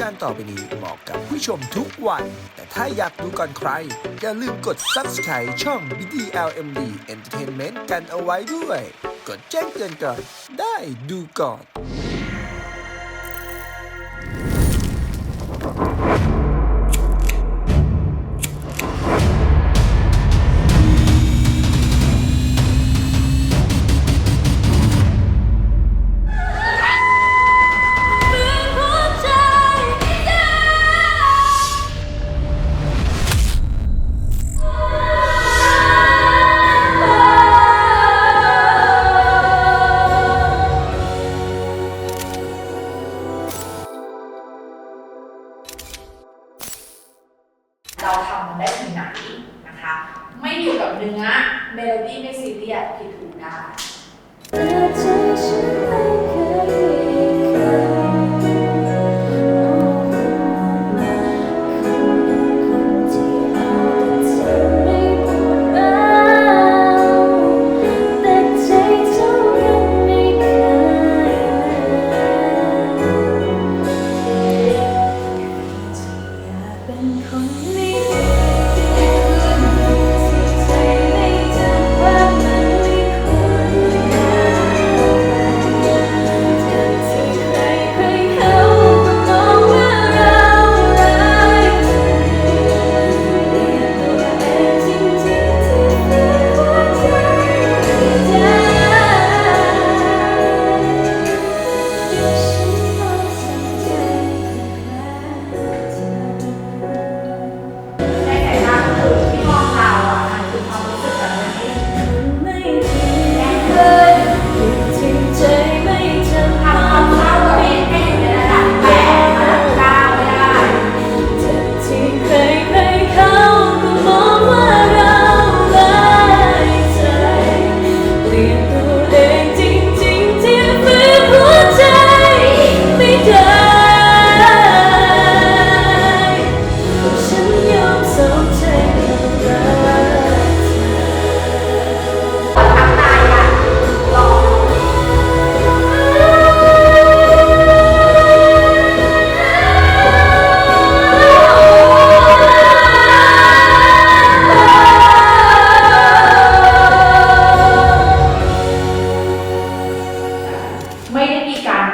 การต่อไปนี้เหมาะกับผู้ชมทุกวัน แต่ถ้าอยากดูก่อนใคร อย่าลืมกด subscribe ช่อง BDLMD Entertainment กันเอาไว้ด้วย กดแจ้งเตือนก่อนได้ดูก่อน เนื้อ เมโลดี้ไม่ซีเรียสผิดถูกได้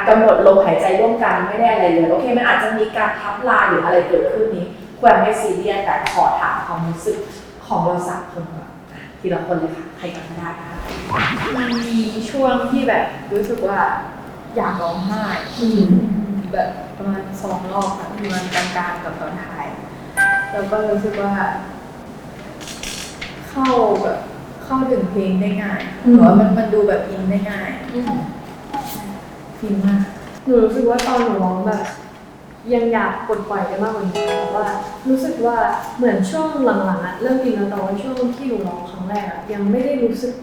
การกำหนดลมหายใจร่วมกันไม่ได้อะไรเลยโอเคมันอาจจะมีการทับลายหรืออะไรเกิดขึ้นนี้ควรไม่ซีเรียสแต่ขอถามความรู้สึกของเราสามคนก่อนอะทีละคนเลยค่ะใครก่อนก็ได้ค่ะมันมีช่วงที่แบบรู้สึกว่าอยากร้องไห้แบบประมาณสองรอบค่ะประมาณกลางๆกับตอนท้าย แล้วก็รู้สึกว่า เข้าแบบเข้าถึงเพลงได้ง่ายหรือว่ามันมันดูแบบอินได้ง่าย ฟินมากหนูรู้สึกว่าตอนหนูร้องแบบ ยังอยากปลดปล่อยได้มากกว่านี้แต่ว่า รู้สึกว่าเหมือนช่วงหลังๆอะเริ่มกินแล้วแต่ว่าช่วงที่หนูร้องครั้งแรกอะยังไม่ได้รู้สึก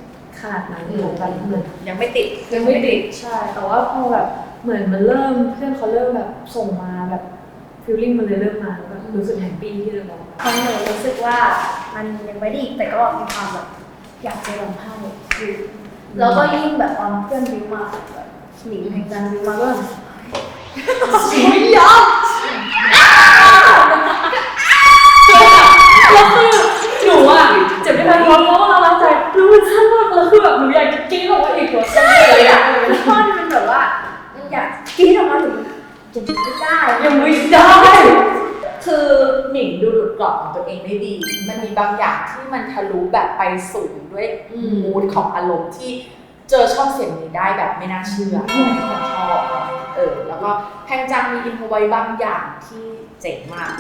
ขนาดนั้นอืมเหมือนแบบเหมือนยังไม่ติดยังไม่ติดใช่ แต่ว่าพอแบบเหมือนมันเริ่มเพื่อนเขาเริ่มแบบส่งมาแบบฟีลลิ่งมันเลยเริ่มมาแล้วก็รู้สึกแฮปปี้ที่จะร้องของหนูรู้สึกว่ามันยังไม่ได้อีกแต่ก็มีความแบบอยากจะร้องไห้อยู่แล้วก็ยิ่งแบบตอนเพื่อนบิวมาแบบ หนิงแห่งการบิวมาก็แบบไม่ยอมแล้วคือหนูอะเจ็บที่มันร้องร้องร้องใจรู้มันสั้นมากแล้วคือแบบหนูอยากจะกรี๊ดออกมาอีกหัวใจเลยอะท่อนมันแบบว่ามันอยากกรีดออกมาถึงยังไม่ได้ยังไม่ได้คือหนิงดูดุดกรอบของตัวเองได้ดี มันมีบางอย่างที่มันทะลุแบบไปสูงด้วยมูดของอารมณ์ที่ เจอช่องเสียงนี้ได้แบบไม่น่าเชื่ออะไรที่คนชอบเออแล้วก็แพงจังมีอินโฟไว้บางอย่างที่เจ๋งมาก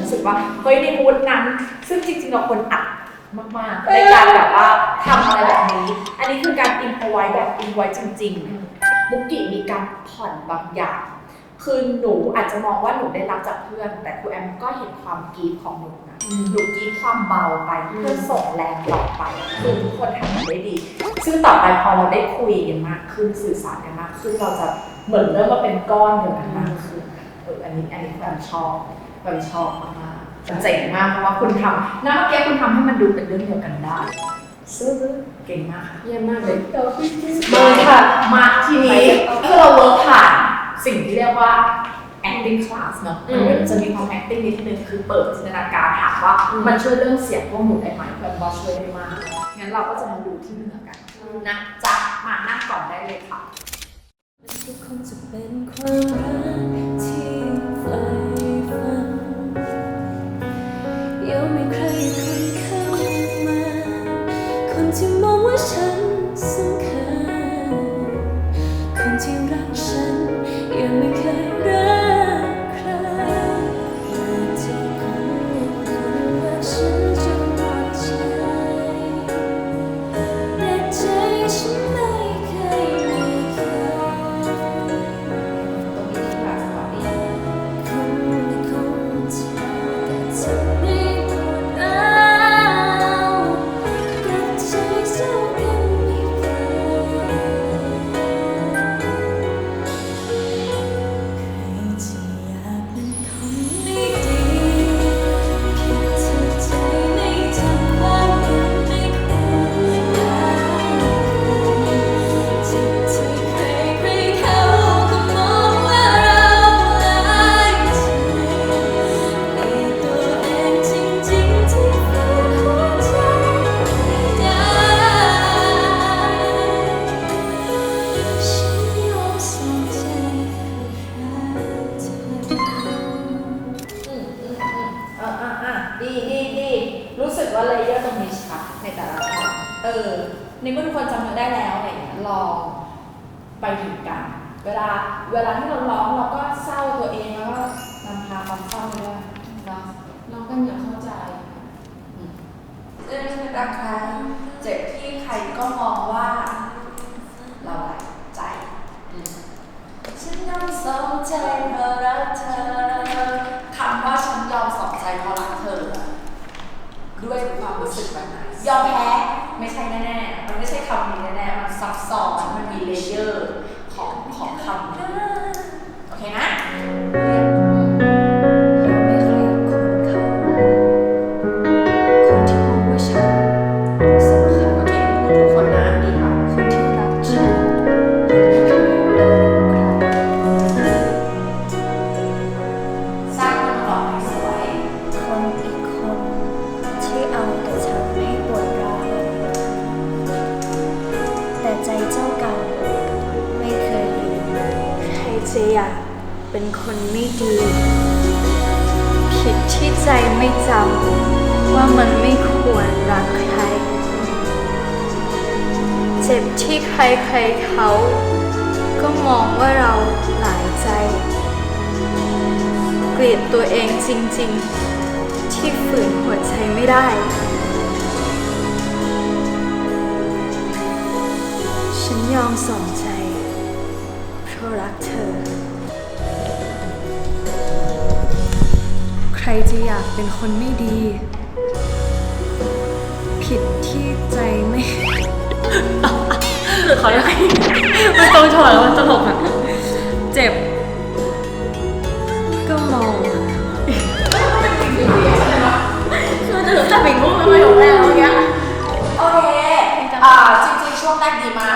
รู้สึกว่าเฮ้ยในมูดนั้น ซึ่งจริงๆเราควรอัดมากๆในการแบบว่าทำอะไรแบบนี้ อันนี้คือการอินโฟไว้แบบอินไว้จริงๆบุกกิมีการผ่อนบางอย่าง คือหนูอาจจะมองว่าหนูได้รับจากเพื่อน แต่ครูแอมก็เห็นความกรีดของหนูนะหนูกรีดความเบาไปเพื่อส่งแรงต่อไปคือทุกคนทำมันได้ดี ซึ่งต่อไปพอเราได้คุยกันมากขึ้นสื่อสารกันมากขึ้นเราจะเหมือนเริ่มมาเป็นก้อนเดียวกันมากขึ้นเอออันนี้อันนี้ครูแอมชอบครูแอมชอบมากๆมันเจ๋งมากเพราะว่าคุณทำหน้าเมื่อกี้คุณทำให้มันดูเป็นเรื่องเดียวกันได้ซึ่งเก่งมากค่ะเยี่ยมมากเลยมาค่ะมาทีนี้คือเราเวิร์กผ่าน สิ่งที่เรียกว่า acting class เนอะมันเหมือนจะมีความ acting นิดนึงคือเปิดจินตนาการถามว่า มันช่วยเรื่องเสียงพวกหนูได้ไหมเพื่อนว่าช่วยได้มาก งั้นเราก็จะมาดูที่เหนือกันนะจ๊ะมานั่งก่อนได้เลยค่ะทุกคนจะเป็นความรักที่ใฝ่ฝันยังมีใครคนเข้ามา คนที่มองว่าฉันสำคัญ คนที่รักฉัน รื่องที่รักใครเจ็บที่ใครก็มองว่า เราหลใจ ฉันยอมสองใจเพราะรักเธอคำว่าฉันยอมสองใจเพราะรักเธอ ด้วยความรู้สึกแบบไหนยอมแพ้ ไม่ใช่แน่ๆ มันไม่ใช่คำนี้แน่ๆ มันซับซ้อน มันมีเลเยอร์ อยากเป็นคนไม่ดี ผิดที่ใจไม่จำว่ามันไม่ควรรักใคร เจ็บที่ใครใครเขาก็มองว่าเราหลายใจเกลียดตัวเองจริงๆ ที่ฝืนหัวใจไม่ได้ ฉันยอมส่งใจเพราะรักเธอ รจะอยากเป็นคนไม่ดี ผิดที่ใจไม่ ขอได้มันตรงช็อตแล้วมันตลกอะ เจ็บ ก็มองคือจะถึงแต่ปิ่งมุกมันไม่ถูกแล้วเมื่อกี้โอเค อ่าจริงๆ ช่วงแรกดีมาก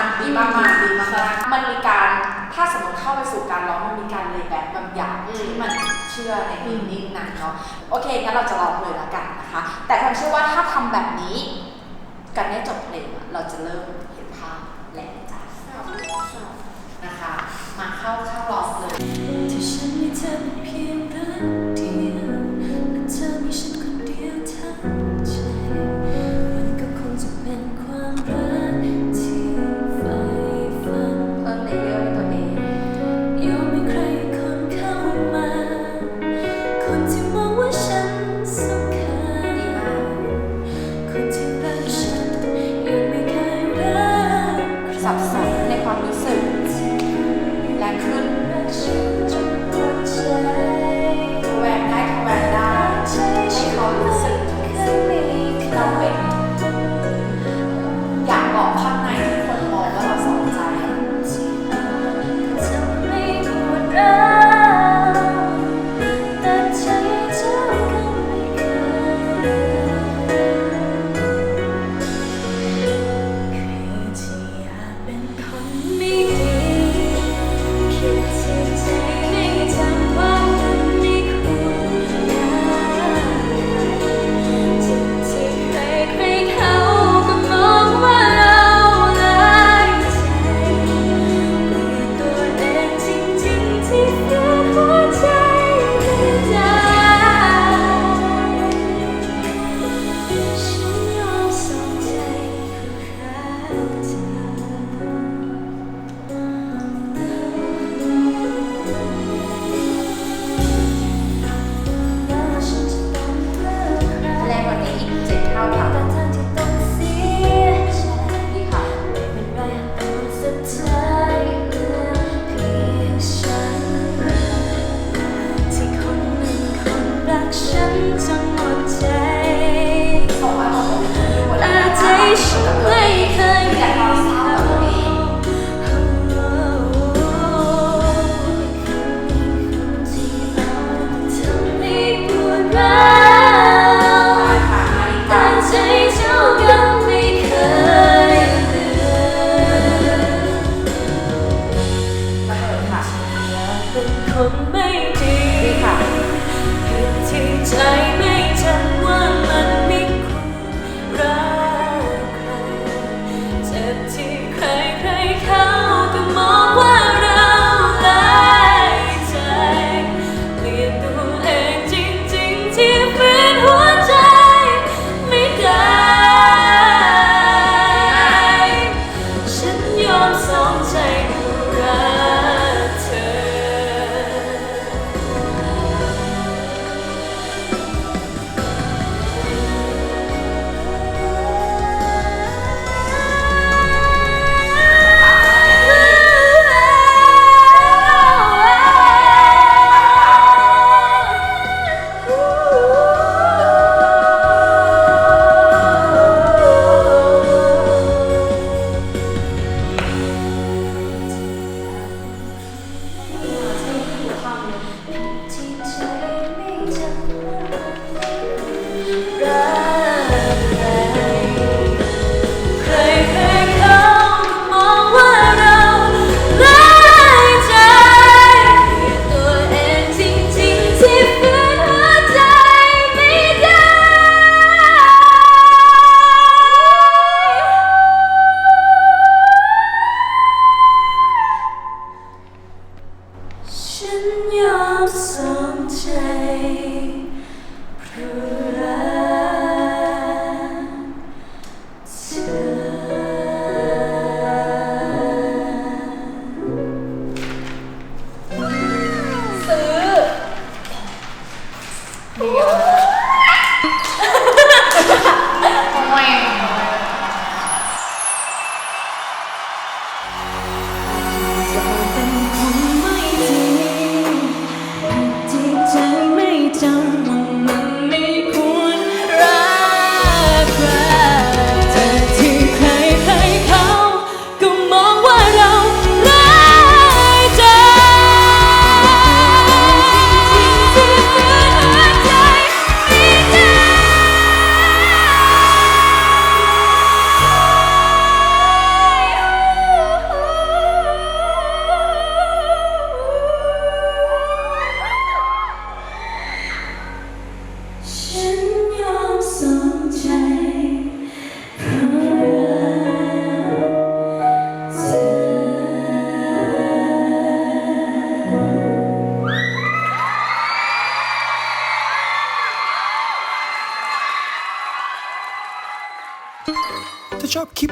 โอเคงั้นเราจะรองเลยละกันนะคะ แต่ความเชื่อว่าถ้าทำแบบนี้กันได้จบเพลงเราจะเริ่ม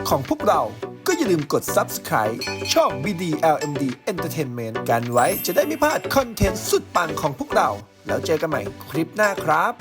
ของพวกเรา ก็อย่าลืมกด subscribe ช่อง BDLMD Entertainment กันไว้จะได้ไม่พลาดคอนเทนต์สุดปังของพวกเรา แล้วเจอกันใหม่คลิปหน้าครับ